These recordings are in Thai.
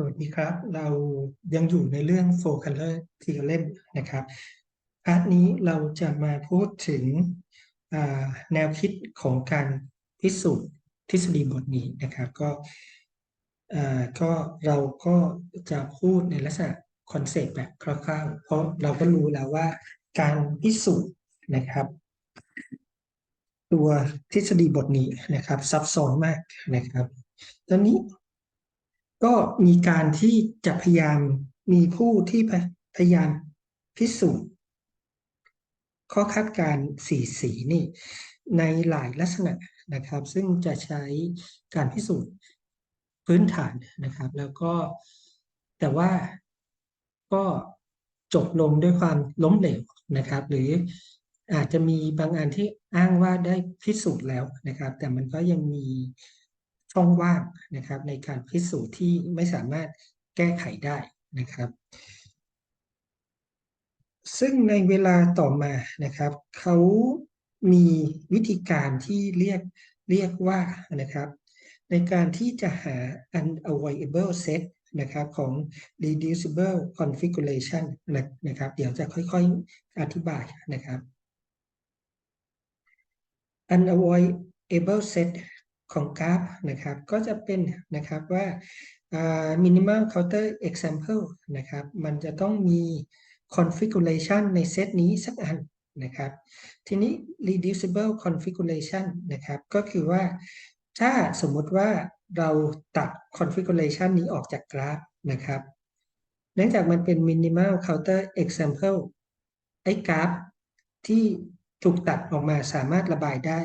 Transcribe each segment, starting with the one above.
สวัสดีครับ เรายังอยู่ในเรื่อง four color theorem นะครับพาร์ทนี้เราจะมาพูดถึงแนวคิดของการพิสูจน์ทฤษฎีบทนี้นะครับก็ก็เราก็จะพูดในลักษณะคอนเซปต์แบบคร่าวๆ เพราะเราก็รู้แล้วว่าการพิสูจน์นะครับ ตัวทฤษฎีบทนี้นะครับซับซ้อนมากนะครับตอนนี้ ก็มีการที่จะพยายามมีผู้ที่พยายามพิสูจน์ข้อคาดการสีสีนี่ในหลายลักษณะนะครับ ซึ่งจะใช้การพิสูจน์พื้นฐานนะครับ แล้วก็แต่ว่าก็จบลงด้วยความล้มเหลวนะครับ หรืออาจจะมีบางอันที่อ้างว่าได้พิสูจน์แล้วนะครับ แต่มันก็ยังมี ช่องว่างนะครับในการพิสูจน์ที่ไม่สามารถแก้ไขได้นะครับ ซึ่งในเวลาต่อมานะครับเขามีวิธีการที่เรียกเรียกว่านะครับในการที่จะหา unavoidable set นะครับของ reducible configuration นะครับ เดี๋ยวจะค่อยๆอธิบายนะครับ unavoidable set ของกราฟนะครับ ก็จะเป็นนะครับว่า minimal counter example นะครับ มันจะต้องมี configuration ในเซตนี้สักอันนะครับ ทีนี้ reducible configuration นะครับ ก็คือว่าถ้าสมมุติว่าเราตัด configuration นี้ออกจากกราฟนะครับ เนื่องจากมันเป็น minimal counter example ไอ้กราฟที่ถูกตัดออกมาสามารถระบายได้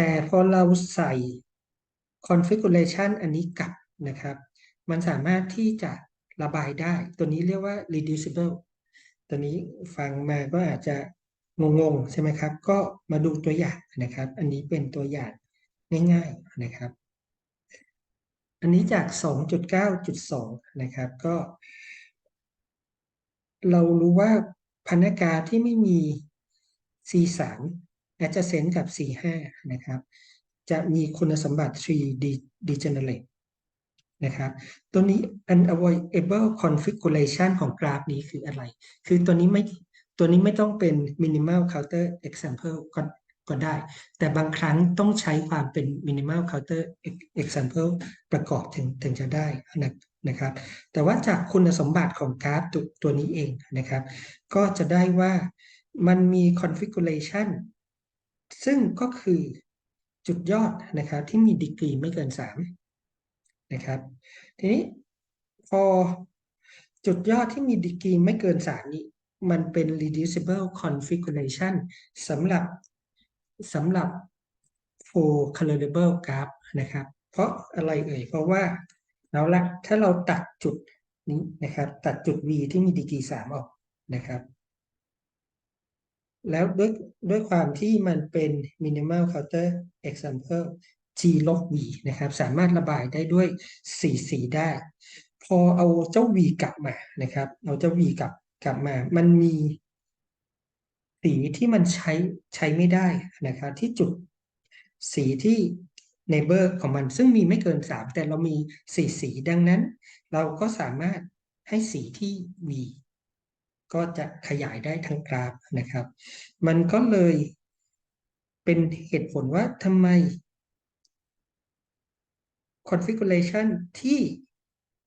แต่พอเราใส่ configuration อันนี้กลับนะครับ มันสามารถที่จะระบายได้ ตัวนี้เรียกว่า reducible ตัวนี้ฟังมาก็อาจจะงงๆใช่ไหมครับ ก็มาดูตัวอย่างนะครับ อันนี้เป็นตัวอย่างง่ายๆนะครับ อันนี้จาก 2.9.2 นะครับ ก็ เรารู้ว่าพนักงานที่ไม่มี C3 adjacent กับ C5 นะครับ จะมีคุณสมบัติ 3D degenerate นะครับตัวนี้ unavoidable configuration ของกราฟนี้คืออะไร คือตัวนี้ไม่ตัวนี้ไม่ต้องเป็น minimal counter example ก็ก็ได้ แต่บางครั้งต้องใช้ความเป็น minimal counter example ประกอบถึงถึงจะได้นะครับ แต่ว่าจากคุณสมบัติของกราฟตัวนี้เองนะครับ ก็จะได้ว่ามันมี configuration ซึ่งก็คือจุดยอดนะครับที่มีดีกรีไม่เกิน 3 นะครับ ทีนี้พอจุดยอดที่มีดีกรีไม่เกิน 3 นี้ มันเป็น reducible configuration สำหรับสำหรับ for colorable graph นะครับ เพราะอะไรเอ่ย เพราะว่าเอาละถ้าเราตัดจุดนี้นะครับ ตัดจุด v ที่มีดีกรี3ออกนะครับ แล้วด้วยด้วยความที่มันเป็น minimal counter example g ลบ v นะครับ สามารถระบายได้ด้วยสีสีได้ พอเอาเจ้า v กลับมานะครับ เอาเจ้า v กลับกลับมา มันมีสีที่มันใช้ใช้ไม่ได้นะครับ ที่จุดสีที่ neighbor ของมันซึ่งมีไม่เกิน 3 แต่เรามีสีสีดังนั้น เราก็สามารถให้สีที่ v ก็จะขยายได้ทั้งกราฟนะครับ มันก็เลยเป็นเหตุผลว่าทำไม configuration ที่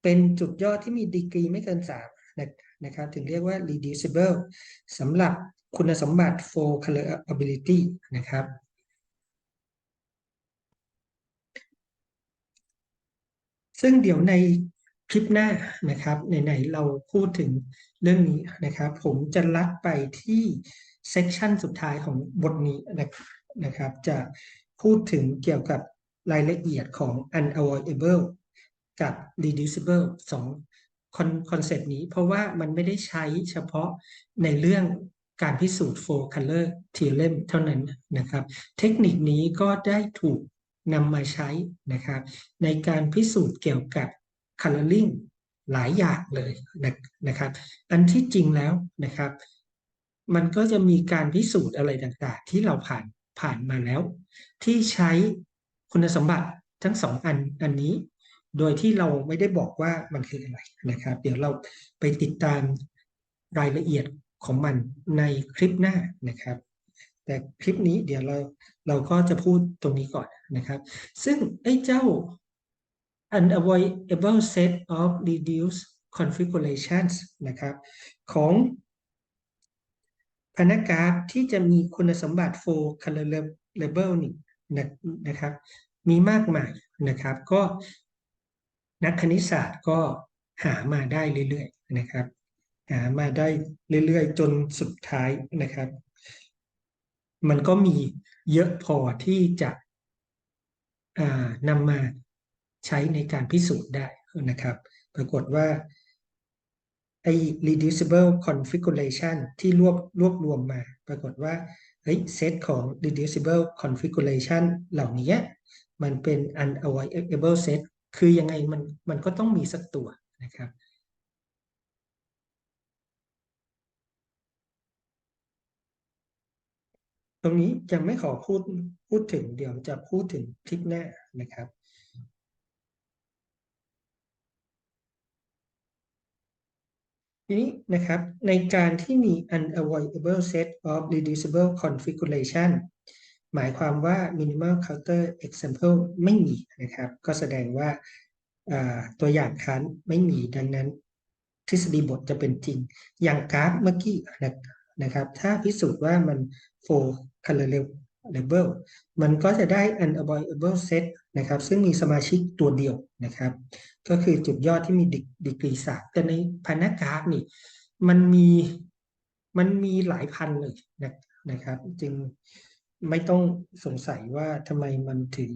เป็นจุดยอดที่มีดีกรีไม่เกิน 3 นะครับ ถึงเรียกว่า reducible สำหรับคุณสมบัติ for colorability นะครับ ซึ่งเดี๋ยวใน คลิปหน้านะครับไหนๆเราพูดถึงเรื่องนี้นะครับ ผมจะลัดไปที่เซสชันสุดท้ายของบทนี้นะครับ จะพูดถึงเกี่ยวกับรายละเอียดของ unavoidable กับ reducible สองคอนเซปต์นี้ เพราะว่ามันไม่ได้ใช้เฉพาะในเรื่องการพิสูจน์ four color theorem เท่านั้นนะครับ เทคนิคนี้ก็ได้ถูกนำมาใช้นะครับ ในการพิสูจน์เกี่ยวกับ coloring หลายอย่างเลยนะครับอันที่จริงแล้วนะครับ มันก็จะมีการพิสูจน์อะไรต่างๆ ที่เราผ่านผ่านมาแล้ว ที่ใช้คุณสมบัติทั้งสองอันอันนี้ โดยที่เราไม่ได้บอกว่ามันคืออะไรนะครับ เดี๋ยวเราไปติดตามรายละเอียดของมันในคลิปหน้านะครับ แต่คลิปนี้เดี๋ยวเราเราก็จะพูดตรงนี้ก่อนนะครับ ซึ่งไอ้เจ้า unavoidable set of reduced configurations นะครับของพนักกราฟที่จะมีคุณสมบัติ for color labeling นะครับ มีมากมายนะครับ ก็นักคณิตศาสตร์ก็หามาได้เรื่อยๆนะครับ หามาได้เรื่อยๆ จนสุดท้ายนะครับ มันก็มีเยอะพอที่จะนำมา ใช้ในการพิสูจน์ได้นะครับ ปรากฏว่าไอ้ reducible configuration ที่รวบรวบรวมมา ปรากฏว่าเฮ้ยเซตของ reducible configuration เหล่านี้มันเป็น unavoidable set คือยังไงมันมันก็ต้องมีสักตัวนะครับตรงนี้จะไม่ขอพูดพูดถึงเดี๋ยวจะพูดถึงคลิปหน้านะครับ ทีนี้นะครับในการที่มี unavoidable set of reducible configuration หมายความว่า minimal counter example ไม่มีนะครับ ก็แสดงว่าตัวอย่างคันไม่มีดังนั้น ทฤษฎีบทจะเป็นจริง อย่างกราฟเมื่อกี้นะครับ ถ้าพิสูจน์ว่ามัน for color label มันก็จะได้ unavoidable set นะครับ ซึ่งมีสมาชิกตัวเดียวนะครับ ก็คือจุดยอดที่มีดีกรีสามแต่ในพันธกราฟนี่มันมีมันมีหลายพันเลยนะครับ จึงไม่ต้องสงสัยว่าทำไมมันถึง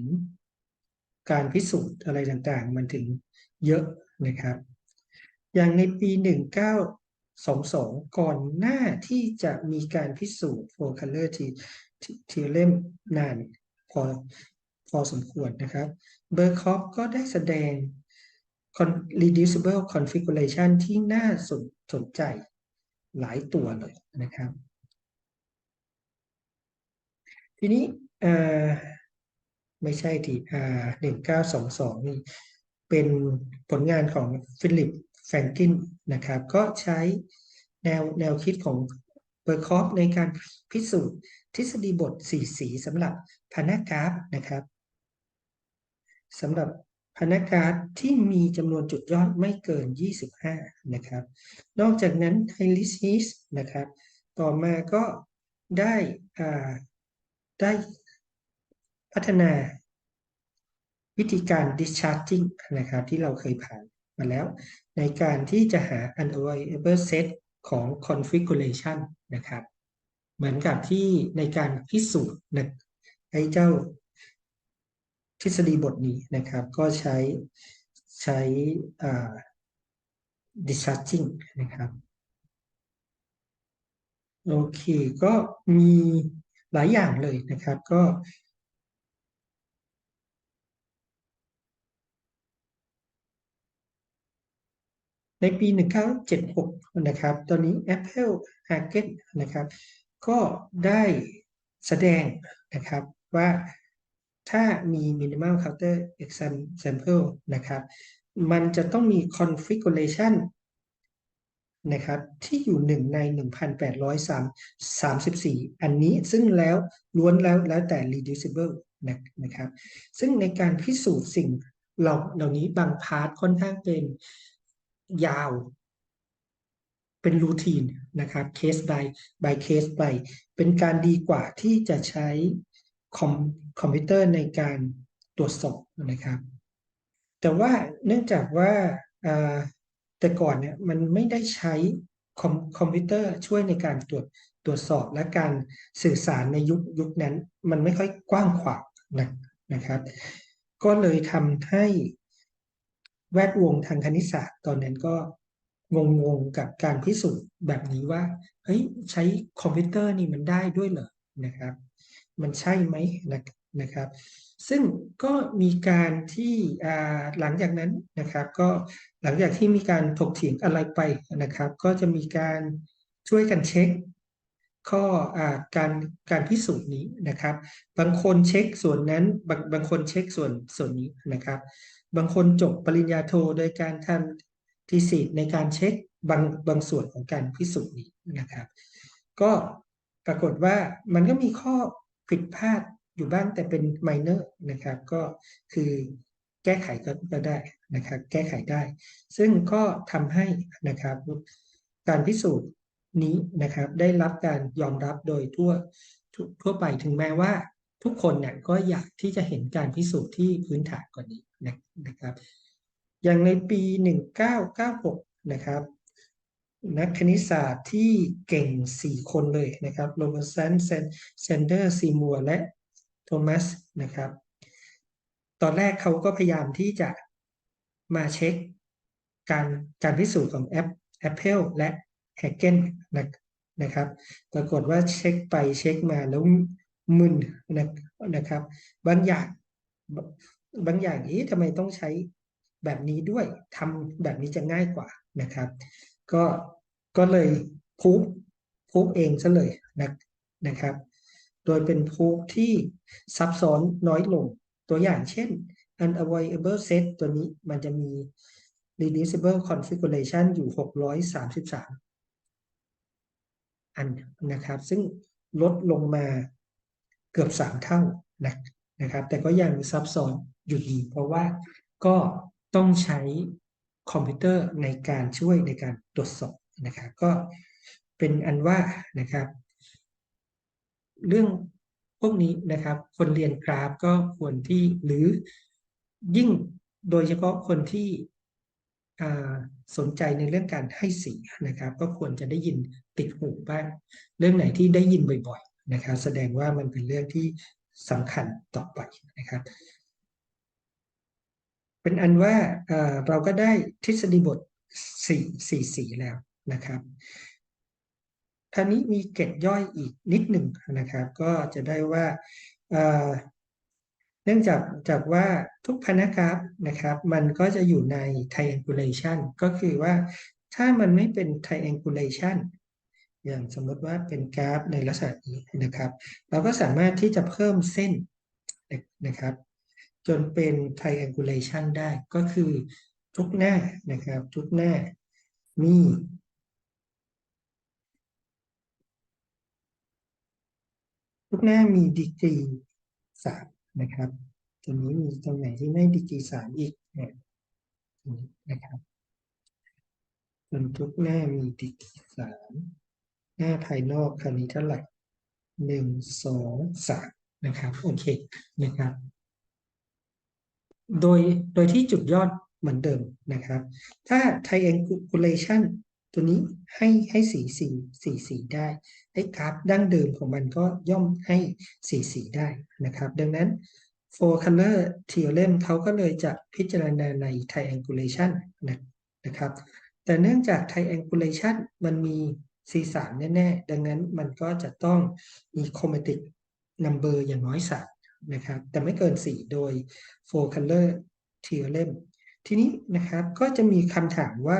การพิสูจน์อะไรต่างๆ มันถึงเยอะนะครับ อย่างในปี 1922 ก่อนหน้าที่จะมีการพิสูจน์ four color theorem นานพอพอสมควรนะครับเบอร์คอฟก็ได้แสดง reducible configuration ที่น่าสนสนใจหลายตัวเลยนะครับ ทีนี้ไม่ใช่ที่หนึ่งเก้าสองสองนี่เป็นผลงานของฟิลิปแฟรงกินนะครับ ก็ใช้แนวแนวคิดของ เบอร์คอฟในการพิสูจน์ทฤษฎีบทสีสีสำหรับพานากราฟนะครับสำหรับพานากราฟที่มีจำนวนจุดยอดไม่เกิน 25 นะครับ นอกจากนั้นไฮลิซิสนะครับ ต่อมาก็ได้ได้พัฒนาวิธีการ discharging นะครับที่เราเคยผ่านมาแล้ว ในการที่จะหา unavoidable set ของ configuration นะครับ เหมือนกับที่ในการพิสูจน์นะไอ้เจ้าทฤษฎีบทนี้นะครับ ก็ใช้ใช้ discharging นะครับ โอเค ก็มีหลายอย่างเลยนะครับ ก็ ในปี 1976 นะครับ ตอนนี้ Apple h a g e n นะครับ ก็ได้แสดงนะครับว่าถ้ามี minimal counter example นะครับ มันจะต้องมี configuration นะครับที่อยู่หนึ่งใน 1,834 อันนี้ซึ่งแล้วล้วนแล้วแล้วแต่ reducible นะครับ ซึ่งในการพิสูจน์สิ่งเหล่านี้บางพาร์ทค่อนข้างเป็น ยาว เป็นรูทีนนะครับเคส by by เคส by เป็นการดีกว่าที่จะใช้คอมคอมพิวเตอร์ในการตรวจสอบนะครับ แต่ว่าเนื่องจากว่าแต่ก่อนเนี่ยมันไม่ได้ใช้คอมคอมพิวเตอร์ช่วยในการตรวจตรวจสอบและการสื่อสารในยุคยุคนั้น มันไม่ค่อยกว้างขวางนะนะครับ ก็เลยทำให้ แวดวงทางคณิตศาสตร์ตอนนั้นก็งงๆกับการพิสูจน์แบบนี้ว่าเฮ้ยใช้คอมพิวเตอร์นี่มันได้ด้วยเหรอนะครับ มันใช่ไหมนะครับ ซึ่งก็มีการที่หลังจากนั้นนะครับ ก็หลังจากที่มีการถกเถียงอะไรไปนะครับ ก็จะมีการช่วยกันเช็ค ข้ออการการพิสูจน์นี้นะครับ บางคนเช็คส่วนนั้นบางบางคนเช็คส่วนส่วนนี้นะครับ บางคนจบปริญญาโทโดยการทำทีสิในการเช็คบางบางส่วนของการพิสูจน์นี้นะครับ ก็ปรากฏว่ามันก็มีข้อผิดพลาดอยู่บ้างแต่เป็นไมเนอร์นะครับ ก็คือแก้ไขก็ได้นะครับ แก้ไขได้ ซึ่งก็ทำให้นะครับ การพิสูจน์ นี้นะครับได้รับการยอมรับโดยทั่วทั่วไปถึงแม้ว่าทุกคนเนี่ยก็อยากที่จะเห็นการพิสูจน์ที่พื้นฐานกว่านี้นะครับ อย่างในปี 1996 นะครับ นักคณิตศาสตร์ที่เก่ง 4 คนเลยนะครับโรเบันสันเซนเดอร์ซีมัวและโทมัสนะครับ ตอนแรกเขาก็พยายามที่จะมาเช็คการการพิสูจน์ของแอป Apple และ แฮกเกนนะครับปรากฏว่าเช็คไปเช็คมาแล้วมึนนะครับ บางอย่างบางอย่างนี้ทำไมต้องใช้แบบนี้ด้วยทำแบบนี้จะง่ายกว่านะครับ ก็ก็เลยพูฟพูฟเองซะเลยนะนะครับ โดยเป็นพูฟที่ซับซ้อนน้อยลงตัวอย่างเช่น unavoidable set ตัวนี้มันจะมี reducible configuration อยู่ 633 อันนะครับ ซึ่งลดลงมาเกือบ 3 เท่านะนะครับ แต่ก็ยังซับซ้อนอยู่ดี เพราะว่าก็ต้องใช้คอมพิวเตอร์ในการช่วยในการตรวจสอบนะครับ ก็เป็นอันว่านะครับ เรื่องพวกนี้นะครับ คนเรียนกราฟก็ควรที่หรือยิ่งโดยเฉพาะคนที่ สนใจในเรื่องการให้สีนะครับ ก็ควรจะได้ยินติดหูบ้าง เรื่องไหนที่ได้ยินบ่อยๆนะครับแสดงว่ามันเป็นเรื่องที่สำคัญต่อไปนะครับ เป็นอันว่าเราก็ได้ทฤษฎีบทสี่สี่สีแล้วนะครับท่านี้มีเกตย่อยอีกนิดหนึ่งนะครับ ก็จะได้ว่า เนื่องจากจากว่าทุกพนักกราฟนะครับ มันก็จะอยู่ใน triangulation ก็คือว่าถ้ามันไม่เป็น triangulation อย่างสมมติว่าเป็นกราฟในลักษณะนี้นะครับ เราก็สามารถที่จะเพิ่มเส้นนะครับ จนเป็น triangulation ได้ก็คือทุกหน้านะครับ ทุกหน้ามีทุกหน้ามีดีกรีสาม นะครับตัวนี้มีตรงไหนที่ไม่ดีกรีสามอีกเนี่ยนะครับจนทุกหน้ามีดีกรีสามหน้าภายนอกคราวนี้เท่าไหร่หนึ่งสองสามนะครับโอเคนะครับ โดยโดยที่จุดยอดเหมือนเดิมนะครับ ถ้า triangulation ตัวนี้ให้ให้สีสีสีสีได้ไอ้กราฟดั้งเดิมของมันก็ย่อมให้สีสีได้นะครับ ดังนั้น four color theorem เขาก็เลยจะพิจารณาใน triangulation นะนะครับ แต่เนื่องจาก triangulation มันมี C3 แน่ๆ ดังนั้นมันก็จะต้องมี chromatic number อย่างน้อย3นะครับ แต่ไม่เกิน 4 โดย four color theorem ทีนี้นะครับก็จะมีคำถามว่า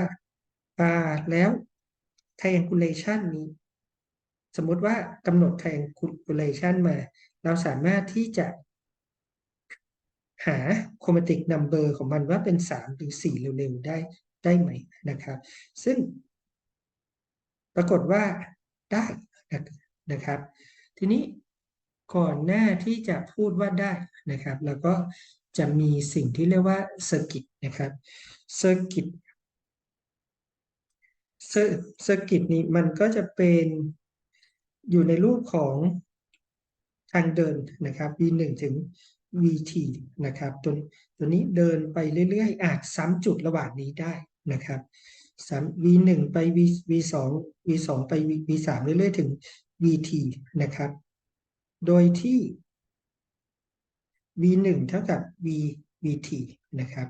อ่าแล้ว triangulation นี้สมมติว่ากำหนด triangulation มา เราสามารถที่จะ หา chromatic number ของมันว่าเป็น 3 หรือ 4 เร็วๆ ได้ได้ไหมนะครับ ซึ่ง ปรากฏว่าได้นะครับ ทีนี้ก่อนหน้าที่จะพูดว่าได้นะครับ แล้วก็จะมีสิ่งที่เรียกว่า circuit นะครับ circuit เซอร์กิตนี้มันก็จะเป็นอยู่ในรูปของทางเดินนะครับ v1 ถึง vt นะครับ ตัวตัวนี้เดินไปเรื่อยๆ อาจซ้ำจุดระหว่างนี้ได้นะครับซ้ำ v1 ไป v v2 v2 ไป v3 เรื่อยๆ ถึง vt นะครับ โดยที่ v1 เท่ากับ v vt นะครับ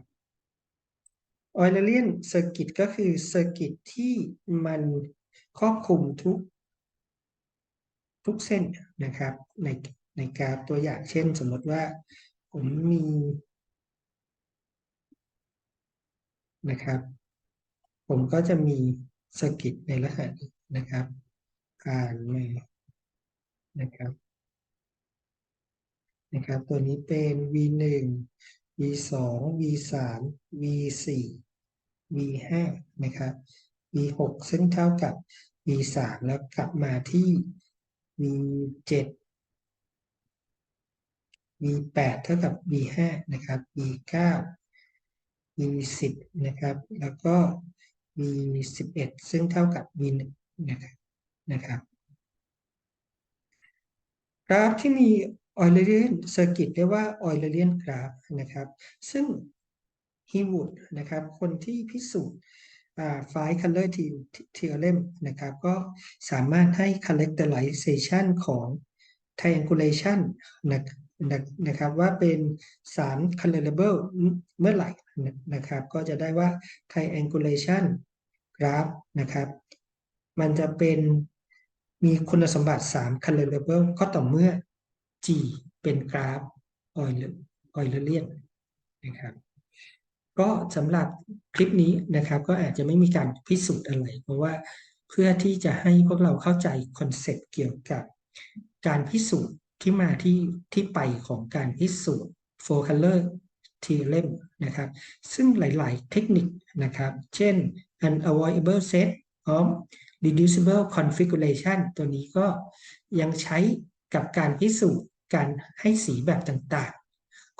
ออยเลเลียนเซอร์กิตก็คือเซอร์กิตที่มันครอบคลุมทุกทุกเส้นนะครับในในกราฟตัวอย่างเช่น สมมติว่าผมมีนะครับ ผมก็จะมีเซอร์กิตในลักษณะนี้นะครับผ่านมานะครับนะครับ ตัวนี้เป็น v1 v2 v3 v4 v5 นะครับ v6 ซึ่งเท่ากับ v3 แล้วกลับมาที่ v7 v8 เท่ากับ v5 นะครับ v9 v10 นะครับ แล้วก็ v11 ซึ่งเท่ากับ v1 นะครับนะครับกราฟที่มี Eulerian Circuit เรียกว่า Eulerian Graph นะครับ ซึ่ง he wood นะครับ คนที่พิสูจน์ five color theorem นะครับ ก็สามารถให้ characterization ของ triangulation นะนะครับว่าเป็น3 colorable เมื่อไหร่นะครับ ก็จะได้ว่า triangulation graph นะครับ มันจะเป็นมีคุณสมบัติ 3 colorable ก็ต่อเมื่อ G เป็นกราฟ Eulerian นะครับ ก็สำหรับคลิปนี้นะครับ ก็อาจจะไม่มีการพิสูจน์อะไรเพราะว่าเพื่อที่จะให้พวกเราเข้าใจคอนเซ็ปต์เกี่ยวกับการพิสูจน์ที่มาที่ที่ไปของการพิสูจน์ four color theorem นะครับ ซึ่งหลาย ๆ เทคนิคนะครับ เช่น unavoidable set of reducible configuration ตัวนี้ก็ยังใช้กับการพิสูจน์การให้สีแบบต่างๆ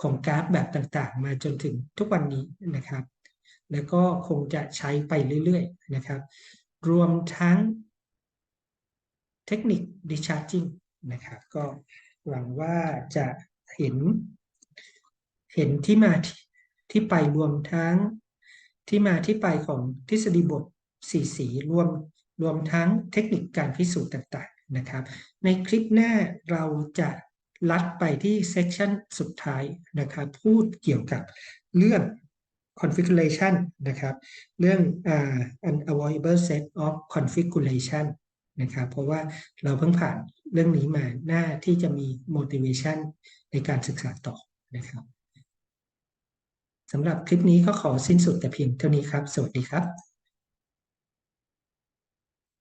ของกราฟแบบต่างๆ มาจนถึงทุกวันนี้นะครับ แล้วก็คงจะใช้ไปเรื่อยๆนะครับ รวมทั้งเทคนิค discharging นะครับ ก็หวังว่าจะเห็น เห็นที่มาที่ไปรวมทั้งที่มาที่ไปของทฤษฎีบทสีสีรวมรวมทั้งเทคนิคการพิสูจน์ต่างๆนะครับ ในคลิปหน้าเราจะ ลัดไปที่เซสชันสุดท้ายนะครับพูดเกี่ยวกับเรื่อง configuration นะครับเรื่อง uh, unavoidable set of configuration นะครับเพราะว่าเราเพิ่งผ่านเรื่องนี้มาหน้าที่จะมี motivation ในการศึกษาต่อนะครับสำหรับคลิปนี้ก็ขอสิ้นสุดแต่เพียงเท่านี้ครับ สวัสดีครับ